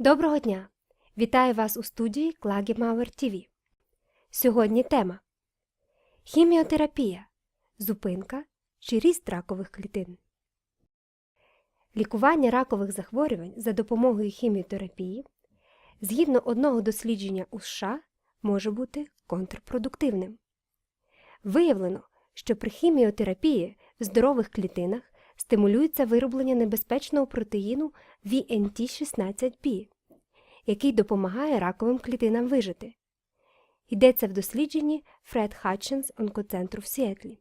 Доброго дня! Вітаю вас у студії Клагімауер TV. Сьогодні тема Хіміотерапія. Зупинка чи ріст ракових клітин. Лікування ракових захворювань за допомогою хіміотерапії згідно одного дослідження у США може бути контрпродуктивним. Виявлено, що при хіміотерапії в здорових клітинах стимулюється вироблення небезпечного протеїну VNT16B, який допомагає раковим клітинам вижити. Йдеться в дослідженні Фред Хатчинс онкоцентру в Сіетлі.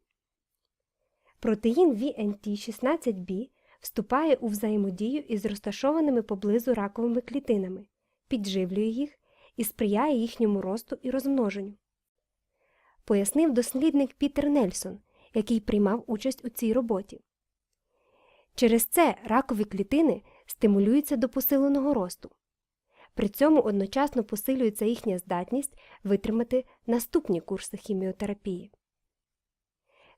Протеїн VNT16B вступає у взаємодію із розташованими поблизу раковими клітинами, підживлює їх і сприяє їхньому росту і розмноженню. Пояснив дослідник Пітер Нельсон, який приймав участь у цій роботі. Через це ракові клітини стимулюються до посиленого росту. При цьому одночасно посилюється їхня здатність витримати наступні курси хіміотерапії.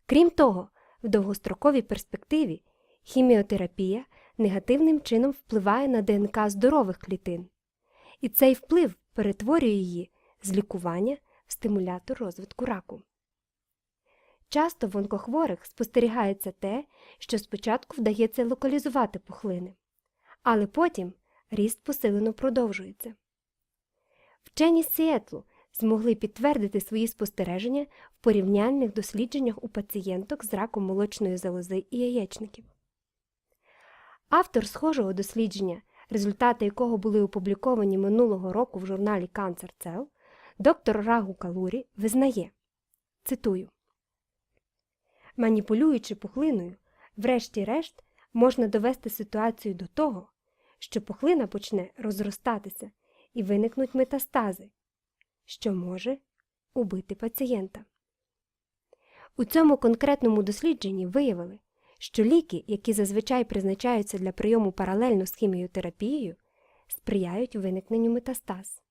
Крім того, в довгостроковій перспективі хіміотерапія негативним чином впливає на ДНК здорових клітин, і цей вплив перетворює її з лікування в стимулятор розвитку раку. Часто в онкохворих спостерігається те, що спочатку вдається локалізувати пухлини, але потім ріст посилено продовжується. Вчені з Сіетлу змогли підтвердити свої спостереження в порівняльних дослідженнях у пацієнток з раком молочної залози і яєчників. Автор схожого дослідження, результати якого були опубліковані минулого року в журналі Cancer Cell, доктор Рагу Калурі визнає цитую Маніпулюючи пухлиною, врешті-решт можна довести ситуацію до того, що пухлина почне розростатися і виникнуть метастази, що може убити пацієнта. У цьому конкретному дослідженні виявили, що ліки, які зазвичай призначаються для прийому паралельно з хіміотерапією, сприяють виникненню метастаз.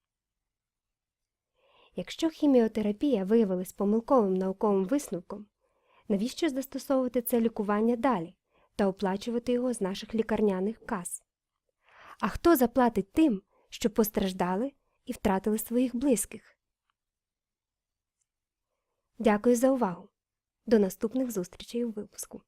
Якщо хіміотерапія виявилась помилковим науковим висновком, навіщо застосовувати це лікування далі та оплачувати його з наших лікарняних кас? А хто заплатить тим, що постраждали і втратили своїх близьких? Дякую за увагу! До наступних зустрічей у випуску.